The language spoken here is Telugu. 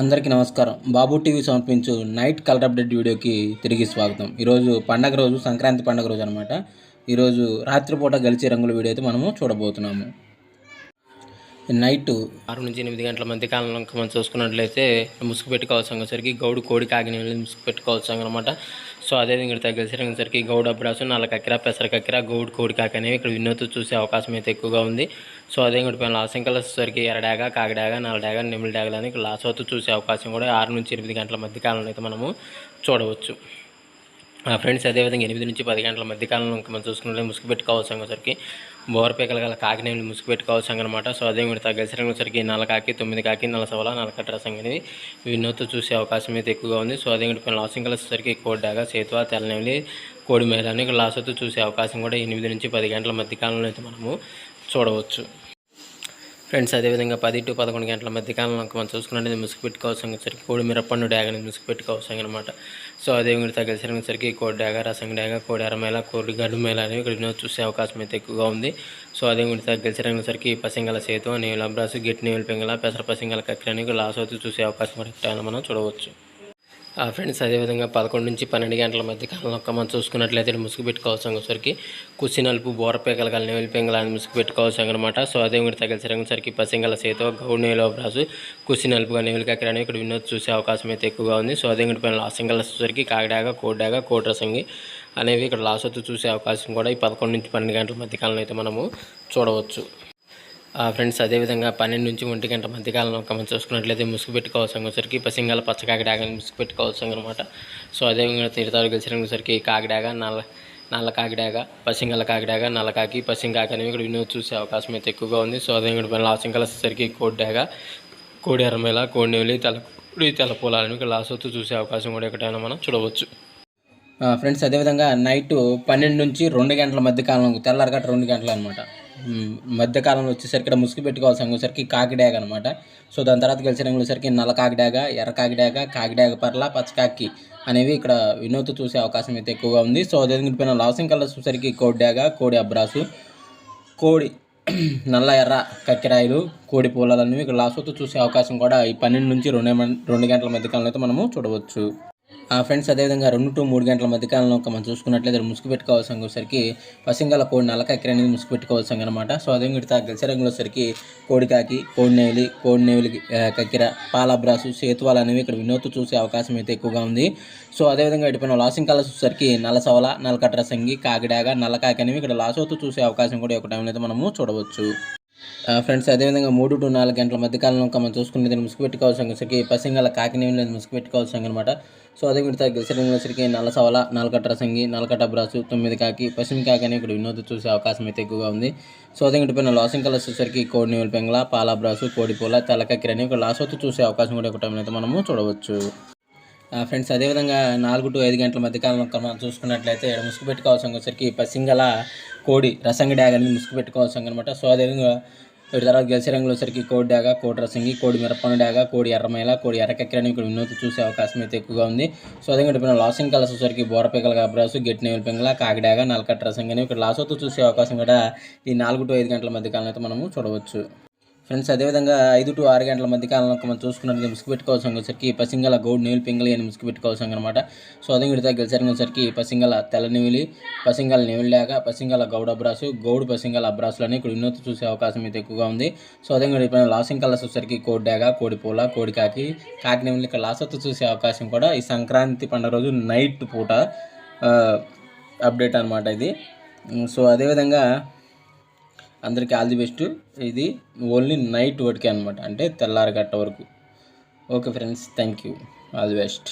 అందరికీ నమస్కారం. బాబు టీవీ సమర్పించు నైట్ కలర్ అప్డేట్ వీడియోకి తిరిగి స్వాగతం. ఈరోజు పండగ రోజు సంక్రాంతి పండగ రోజు అనమాట. ఈరోజు రాత్రిపూట గలిచే రంగుల వీడియో అయితే మనము చూడబోతున్నాము. నైట్ ఆరు నుంచి ఎనిమిది గంటల మధ్య కాలంలో మనం చూసుకున్నట్లయితే ముసుగు పెట్టుకోవాల్సి వచ్చేసరికి గౌడు కోడి కాగిన ముసుగు పెట్టుకోవాల్సి అనమాట సో అదేవిధంగా ఇక్కడ తగ్గేసరికి గౌడ అబ్రాసు నాలుగు కక్కిర పెసర కక్కిర గౌడు కోడి కాకి అనేవి ఇక్కడ వినోద్ చూసే అవకాశం అయితే ఎక్కువగా ఉంది. సో అదే పైన లాసంకల్ వచ్చేసరికి ఎరడాగా కాకిడాగా నల్లడాగా నిమిలి డాగలు అని ఇక్కడ లాసవత్తు చూసే అవకాశం కూడా ఆరు నుంచి ఎనిమిది గంటల మధ్య కాలంలో అయితే మనము చూడవచ్చు. ఫ్రెండ్స్ అదేవిధంగా ఎనిమిది నుంచి పది గంటల మధ్య కాలంలో ఇంకా మనం చూసుకుంటే ముసుగు పెట్టుకోవాల్సి వచ్చరికి బోరపేకల గల కాకినేమి ముసుగు పెట్టుకోవాల్సి అనమాట సో అదే మీరు తగ్గసరికి వచ్చరికి నల్ల కాకి తొమ్మిది కాకి నల్ల సవల నలకట్ర రసం వినోతో చూసే అవకాశం అయితే ఎక్కువగా ఉంది. సో అదే ఇక్కడ లాసింగ్ కలిసేసరికి కోడ్డాగా సేతువ తెల్లనేమి కోడి మేళాన్ని ఇక్కడ లాసతో చూసే అవకాశం కూడా ఎనిమిది నుంచి పది గంటల మధ్య కాలంలో అయితే మనము చూడవచ్చు. ఫ్రెండ్స్ అదేవిధంగా పది టు పదకొండు గంటల మధ్య కాలంలో మనం చూసుకున్నట్టు ముసుగు పెట్టుకోవాల్సిన కోడి మిరపండు డాగ అనేది ముసుగు పెట్టుకోవాల్సిన అనమాట సో అదేవిధంగా తగ్గసరికి సరికి కోడి డాగ రసం డాగ కోడి అరమేళ కోడి గడ్డు మేళ అనేవి ఇక్కడ చూసే అవకాశం అయితే ఎక్కువగా ఉంది. సో అదేవిధంగా తగ్గసరికి సరికి పసింగల సేతు నీళ్ళ బ్రాసు గట్టి నీళ్ళ పెంగల పెసర పసింగల కక్కిరి అనేవి లాస్ అవుతూ చూసే అవకాశం మనం చూడవచ్చు. ఫ్రెండ్స్ అదేవిధంగా పదకొండు నుంచి పన్నెండు గంటల మధ్య కాలంలో మనం చూసుకున్నట్లయితే ముసుగు పెట్టుకోవాల్సి వచ్చరికి కుసి నలుపు బోరపేకల కలిని వెలిపెంగల అని ముసుగు పెట్టుకోవాల్సి అనమాట సో అదే కూడా తగిలిసరికి పసింగల సేతో గౌడేలో బ్రాసు కుసి నలుపుగా నెవిలికాకిర అని ఇక్కడ వినోద్ చూసే అవకాశం అయితే ఎక్కువగా ఉంది. సో అదే పైన లాసింగల వచ్చరికి కాకిడాగా కోడ్డాగా కోట్రసంగి అనేవి ఇక్కడ లాస్ వచ్చి చూసే అవకాశం కూడా ఈ పదకొండు నుంచి పన్నెండు గంటల మధ్య కాలంలో అయితే మనము చూడవచ్చు. ఫ్రెండ్స్ అదేవిధంగా పన్నెండు నుంచి ఒంటి గంట మధ్యకాలంలో మనం చూసుకున్నట్లయితే ముసుగు పెట్టుకోవాల్సిన వచ్చరికి పసింగాల పచ్చ కాకిడాగా ముసుగు పెట్టుకోవాల్సిన అనమాట సో అదేవిధంగా తీర్థాలు గెలిచినసరికి కాకిడాగా నల్ల నల్ల కాకిడాగా పసింగల కాకిడాగా నల్ల కాకి పసింగాకి అనేవి ఇక్కడ వినోద్ చూసే అవకాశం అయితే ఎక్కువగా ఉంది. సో అదేవిధంగా లాసింగ్ కలిసేసరికి కోడ్డాగా కోడి ఎర్రమేల కోడినెవలి తెల్ల కోడి తెల్ల పొలాలని ఇక్కడ లాస్ అవుతూ చూసే అవకాశం కూడా ఎక్కడైనా మనం చూడవచ్చు. ఫ్రెండ్స్ అదేవిధంగా నైట్ పన్నెండు నుంచి రెండు గంటల మధ్య కాలం తెల్లారగట్ట రెండు గంటలు అనమాట మధ్యకాలంలో వచ్చేసరికి ఇక్కడ ముసుగు పెట్టుకోవాల్సి వచ్చేసరికి కాకిడాగ అనమాట సో దాని తర్వాత కలిసి రంగులసరికి నల్ల కాకిడాగ ఎర్ర కాకిడాగ కాకిడాగ పర్ల పచ్చకాకి అనేవి ఇక్కడ వినోద్ చూసే అవకాశం అయితే ఎక్కువగా ఉంది. సో అదేవిధంగా పైన లాసింగ్ కలర్స్ వచ్చేసరికి కోడిడాగ కోడి అబ్రాసు కోడి నల్ల ఎర్ర కక్కిరాయలు కోడి పూలలు అనేవి ఇక్కడ లాస్ట్ చూసే అవకాశం కూడా ఈ పన్నెండు నుంచి రెండు రెండు గంటల మధ్య కాలంలో అయితే మనము చూడవచ్చు. ఫ్రెండ్స్ అదేవిధంగా రెండు టు మూడు గంటల మధ్యకాలంలో మనం చూసుకున్నట్లయితే ముసుగు పెట్టుకోవాల్సిన వచ్చరికి పసింగల కోడి నల్లకాకి అనేది ముసుగు పెట్టుకోవాల్సిన అనమాట సో అదే మిగతా గెలిచే కోడికాకి కోడి నేవిలి కోడి నేవిలి కక్కిర పాలబ్రాసు సేతువాలు అనేవి ఇక్కడ వినోత్తు చూసే అవకాశం అయితే ఎక్కువగా ఉంది. సో అదేవిధంగా ఇటుపైన లాసింగ్ కలర్స్ వచ్చేసరికి నల్లసవల నల్లకట్ర సంగి కాకిడాగ నల్లకాకి అనేవి ఇక్కడ లాసోతు చూసే అవకాశం కూడా ఒక టైంలో అయితే మనము చూడవచ్చు. ఫ్రెండ్స్ అదేవిధంగా మూడు టు నాలుగు గంటల మధ్య కాలంలో మనం చూసుకునేది ముసుగు పెట్టుకోవాల్సిన వచ్చరికి పసింగల లేదు ముసుగు పెట్టుకోవాల్సిన అనమాట సో అదే మిగతా గెలిచడానికి నల్ల సవల సంగి నల్లకట్ట బ్రాసు తొమ్మిది కాకి పశ్చిమ కాకి అని ఇక్కడ వినోద చూసే అవకాశం అయితే ఎక్కువగా ఉంది. సో అదే పైన లాసింగ్ కలర్స్ వచ్చేసరికి కోడి నీళ్ళ పెంగల పాల బ్రాసు కోడిపూల తెల్లకక్కిరని అని ఇక్కడ లాస్ట్ చూసే అవకాశం కూడా ఒక అయితే మనము చూడవచ్చు. ఫ్రెండ్స్ అదేవిధంగా నాలుగు టు ఐదు గంటల మధ్యకాలం మనం చూసుకున్నట్లయితే ముసుగు పెట్టుకోవాల్సిన వచ్చేసరికి పసింగల కోడి రసంగి డ్యాగ్ అనేది ముసుగు పెట్టుకోవాల్సి అనమాట సో అదేవిధంగా వీటి తర్వాత గెలిచే రంగులో సరికి కోడి డాగ కోడి రసంగి కోడి మిరపను డాగ కోడి ఎర్రమైల కోడి ఎర్రకెక్కరని ఇక్కడ వినోద్ చూసే అవకాశం అయితే ఎక్కువగా ఉంది. సో అదేవిధంగా ఇక్కడ లాసింగ్ కలర్స్ వచ్చరికి బోరపికల గబ్రాసు గెట్ నేవల్ పింగళ కాకిడాగ నల్కట్ట రసంగి ఇక్కడ లాస్ అవుతూ చూసే అవకాశం కూడా ఈ నాలుగు టు ఐదు గంటల మధ్య కాలం అయితే మనము చూడవచ్చు. ఫ్రెండ్స్ అదేవిధంగా ఐదు టు ఆరు గంటల మధ్య కాలంలో మనం చూసుకున్నట్టు ముసుగు పెట్టుకోవాల్సి వచ్చరికి పసింగల గౌడ్ నీళ్ళు పింగలి అని ముసుగు పెట్టుకోవాల్సి అనమాట సో అదే విడితే గెలిచరికి పసింగల తెల్ల నీవిలి పసింగల నీవిలాగా పసింగల గౌడ్ అబ్రాసు గౌడ్ పసింగల అబ్రాసులు అని ఇక్కడ వినూత చూసే అవకాశం అయితే ఎక్కువగా ఉంది. సో అదే ఇప్పుడు లాసింగ్ కలర్స్ వచ్చేసరికి కోడి డాగ కోడి పూల కోడి కాకి కాకి నీవిలి ఇక్కడ లాసత్తు చూసే అవకాశం కూడా ఈ సంక్రాంతి పండుగ రోజు నైట్ పూట అప్డేట్ అనమాట ఇది. సో అదేవిధంగా అందరికీ ఆల్ ది బెస్ట్. ఇది ఓన్లీ నైట్ వరకే అనమాట అంటే తెల్లారి గట్ట వరకు. Okay friends thank you all the best.